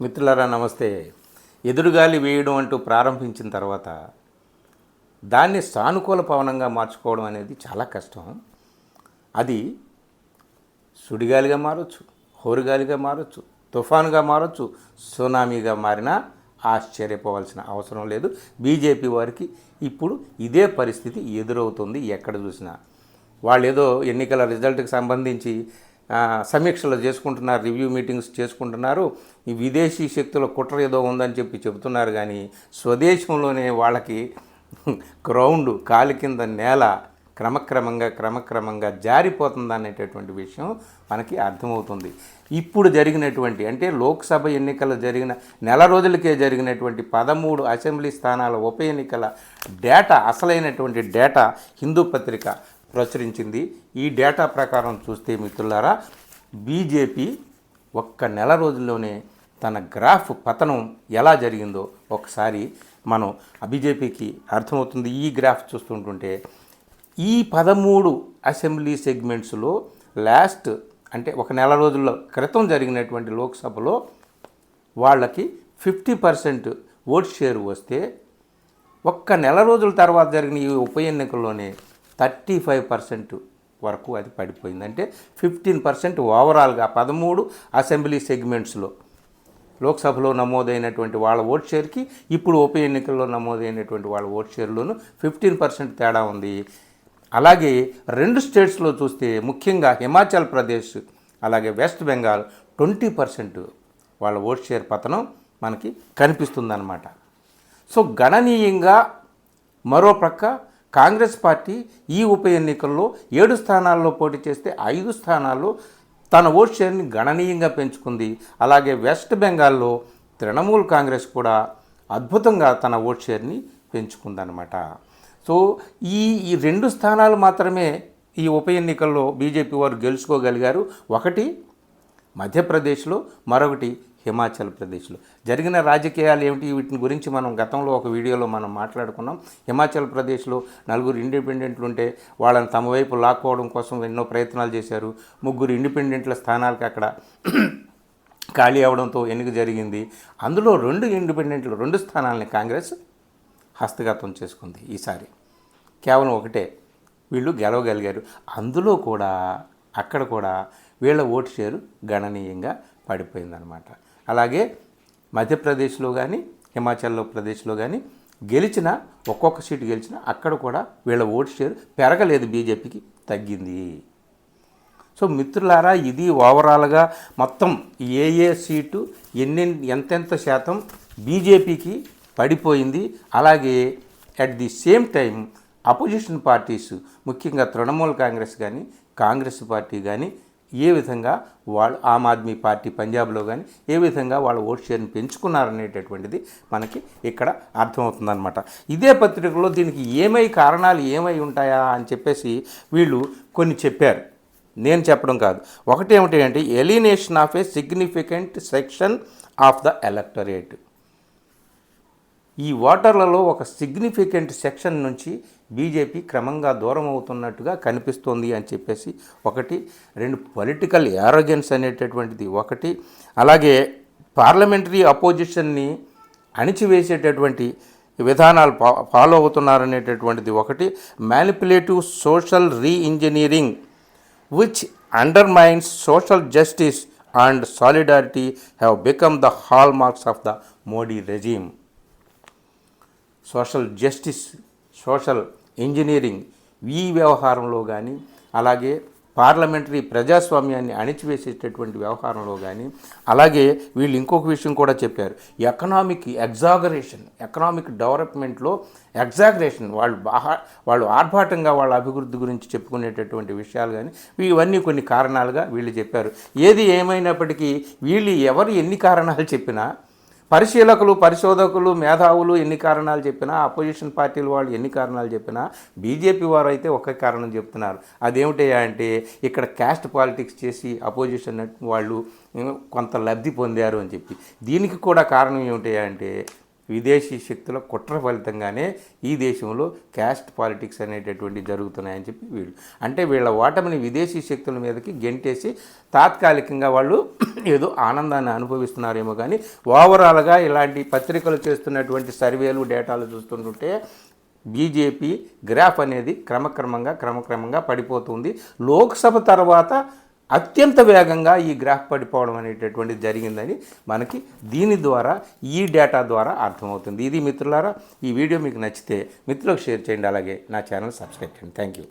మిత్రులారా నమస్తే. ఎదురుగాలి వేయడం అంటూ ప్రారంభించిన తర్వాత దాన్ని సానుకూల పవనంగా మార్చుకోవడం అనేది చాలా కష్టం. అది సుడిగాలిగా మారచ్చు హోరుగాలిగా మారచ్చు తుఫానుగా మారచ్చు సునామీగా మారినా ఆశ్చర్యపోవాల్సిన అవసరం లేదు. బీజేపీ వారికి ఇప్పుడు ఇదే పరిస్థితి ఎదురవుతుంది ఎక్కడ చూసినా. వాళ్ళు ఏదో ఎన్నికల రిజల్ట్కి సంబంధించి సమీక్షలు చేసుకుంటున్నారు రివ్యూ మీటింగ్స్ చేసుకుంటున్నారు. ఈ విదేశీ శక్తుల కుట్ర ఏదో ఉందని చెప్పి చెబుతున్నారు కానీ స్వదేశంలోనే వాళ్ళకి గ్రౌండ్ కాలి కింద నేల క్రమక్రమంగా క్రమక్రమంగా జారిపోతుంది అనేటటువంటి విషయం మనకి అర్థమవుతుంది. ఇప్పుడు జరిగినటువంటి అంటే లోక్సభ ఎన్నికలు జరిగిన నెల రోజులకే జరిగినటువంటి పదమూడు అసెంబ్లీ స్థానాల ఉప ఎన్నికల డేటా అసలైనటువంటి డేటా హిందూ పత్రిక ప్రచురించింది. ఈ డేటా ప్రకారం చూస్తే మిత్రులారా బీజేపీ ఒక్క నెల రోజుల్లోనే తన గ్రాఫ్ పతనం ఎలా జరిగిందో ఒకసారి మనం బీజేపీకి అర్థమవుతుంది. ఈ గ్రాఫ్ చూస్తుంటుంటే ఈ పదమూడు అసెంబ్లీ సెగ్మెంట్స్లో లాస్ట్ అంటే ఒక నెల రోజుల క్రితం జరిగినటువంటి లోక్సభలో వాళ్ళకి ఫిఫ్టీ పర్సెంట్ ఓట్ షేర్ వస్తే ఒక్క నెల రోజుల తర్వాత జరిగిన ఈ ఉప ఎన్నికల్లోనే థర్టీ ఫైవ్ పర్సెంట్ వరకు అది పడిపోయింది. అంటే ఫిఫ్టీన్ పర్సెంట్ ఓవరాల్గా పదమూడు అసెంబ్లీ సెగ్మెంట్స్లో లోక్సభలో నమోదైనటువంటి వాళ్ళ ఓట్ షేర్కి ఇప్పుడు ఉప ఎన్నికల్లో నమోదైనటువంటి వాళ్ళ ఓట్ షేర్లోనూ ఫిఫ్టీన్ పర్సెంట్ తేడా ఉంది. అలాగే రెండు స్టేట్స్లో చూస్తే ముఖ్యంగా హిమాచల్ ప్రదేశ్ అలాగే వెస్ట్ బెంగాల్ ట్వంటీ పర్సెంట్ వాళ్ళ ఓట్ షేర్ పతనం మనకి కనిపిస్తుందన్నమాట. సో గణనీయంగా మరో ప్రక్క కాంగ్రెస్ పార్టీ ఈ ఉప ఎన్నికల్లో ఏడు స్థానాల్లో పోటీ చేస్తే ఐదు స్థానాల్లో తన ఓట్ షేర్ని గణనీయంగా పెంచుకుంది. అలాగే వెస్ట్ బెంగాల్లో తృణమూల్ కాంగ్రెస్ కూడా అద్భుతంగా తన ఓట్ షేర్ని పెంచుకుందనమాట సో ఈ ఈ రెండు స్థానాలు మాత్రమే ఈ ఉప ఎన్నికల్లో బీజేపీ వారు గెలుచుకోగలిగారు. ఒకటి మధ్యప్రదేశ్లో మరొకటి హిమాచల్ ప్రదేశ్లో. జరిగిన రాజకీయాలు ఏమిటి? వీటిని గురించి మనం గతంలో ఒక వీడియోలో మనం మాట్లాడుకున్నాం. హిమాచల్ ప్రదేశ్లో నలుగురు ఇండిపెండెంట్లు ఉంటే వాళ్ళని తమ వైపు లాక్కోవడం కోసం ఎన్నో ప్రయత్నాలు చేశారు. ముగ్గురు ఇండిపెండెంట్ల స్థానాలకి అక్కడ ఖాళీ అవడంతో ఎన్నిక జరిగింది. అందులో రెండు ఇండిపెండెంట్లు రెండు స్థానాలని కాంగ్రెస్ హస్తగతం చేసుకుంది ఈసారి. కేవలం ఒకటే. వీళ్ళు గెలవగలిగారు. అందులో కూడా అక్కడ కూడా వీళ్ళ ఓటు షేరు గణనీయంగా పడిపోయిందనమాట అలాగే మధ్యప్రదేశ్లో కానీ హిమాచల్ ప్రదేశ్లో కానీ గెలిచిన ఒక్కొక్క సీటు గెలిచిన అక్కడ కూడా వీళ్ళ ఓటు షేర్ పెరగలేదు బీజేపీకి తగ్గింది. సో మిత్రులారా ఇది ఓవరాల్గా మొత్తం ఏ ఏ సీటు ఎన్ని ఎంతెంత శాతం బీజేపీకి పడిపోయింది అలాగే at the same time opposition parties ముఖ్యంగా తృణమూల్ కాంగ్రెస్ కానీ కాంగ్రెస్ పార్టీ కానీ ఏ విధంగా వాళ్ళు ఆమ్ ఆద్మీ పార్టీ పంజాబ్లో కానీ ఏ విధంగా వాళ్ళ ఓట్ షేర్ని పెంచుకున్నారనేటటువంటిది మనకి ఇక్కడ అర్థమవుతుందన్నమాట. ఇదే పత్రికలో దీనికి ఏమై కారణాలు ఏమై ఉంటాయా అని చెప్పేసి వీళ్ళు కొన్ని చెప్పారు. నేను చెప్పడం కాదు. ఒకటి ఏమిటి అంటే alienation of a significant section of the electorate. ఈ ఓటర్లలో ఒక సిగ్నిఫికెంట్ సెక్షన్ నుంచి బీజేపీ క్రమంగా దూరం అవుతున్నట్టుగా కనిపిస్తోంది అని చెప్పేసి ఒకటి రెండు పొలిటికల్ యారోగెన్స్ అనేటటువంటిది ఒకటి అలాగే పార్లమెంటరీ అపోజిషన్ని అణిచివేసేటటువంటి విధానాలు ఫా ఫాలో అవుతున్నారనేటటువంటిది ఒకటి manipulative social reengineering which social justice and solidarity have become the hallmarks of the Modi regime social justice social engineering ఈ వ్యవహారంలో కానీ అలాగే పార్లమెంటరీ ప్రజాస్వామ్యాన్ని అణిచివేసేటటువంటి వ్యవహారంలో కానీ అలాగే వీళ్ళు ఇంకొక విషయం కూడా చెప్పారు. ఎకనామిక్ ఎగ్జాగరేషన్ ఎకనామిక్ డెవలప్మెంట్లో ఎగ్జాగరేషన్ వాళ్ళు బాగా వాళ్ళు ఆర్భాటంగా వాళ్ళ అభివృద్ధి గురించి చెప్పుకునేటటువంటి విషయాలు కానీ ఇవన్నీ కొన్ని కారణాలుగా వీళ్ళు చెప్పారు. ఏది ఏమైనప్పటికీ వీళ్ళు ఎవరు ఎన్ని కారణాలు చెప్పినా పరిశీలకులు పరిశోధకులు మేధావులు ఎన్ని కారణాలు చెప్పినా అపోజిషన్ పార్టీల వాళ్ళు ఎన్ని కారణాలు చెప్పినా బీజేపీ వారు అయితే ఒకే కారణం చెప్తున్నారు. అదేమిటయ్యా అంటే ఇక్కడ క్యాస్ట్ పాలిటిక్స్ చేసి అపోజిషన్ వాళ్ళు కొంత లబ్ధి పొందారు అని చెప్పి. దీనికి కూడా కారణం ఏమిటయ్యా అంటే విదేశీ శక్తుల కుట్ర ఫలితంగానే ఈ దేశంలో క్యాస్ట్ పాలిటిక్స్ అనేటటువంటి జరుగుతున్నాయని చెప్పి వీళ్ళు. అంటే వీళ్ళ ఓటమిని విదేశీ శక్తుల మీదకి గెంటేసి తాత్కాలికంగా వాళ్ళు ఏదో ఆనందాన్ని అనుభవిస్తున్నారేమో కానీ ఓవరాల్గా ఇలాంటి పత్రికలు చేస్తున్నటువంటి సర్వేలు డేటాలు చూస్తుంటుంటే బీజేపీ గ్రాఫ్ అనేది క్రమక్రమంగా క్రమక్రమంగా పడిపోతుంది. లోక్సభ తర్వాత అత్యంత వేగంగా ఈ గ్రాఫ్ పడిపోవడం అనేటటువంటిది జరిగిందని మనకి దీని ద్వారా ఈ డేటా ద్వారా అర్థమవుతుంది. ఇది మిత్రులారా ఈ వీడియో మీకు నచ్చితే మిత్రులకు షేర్ చేయండి. అలాగే నా ఛానల్ సబ్స్క్రైబ్ చేయండి. Thank you.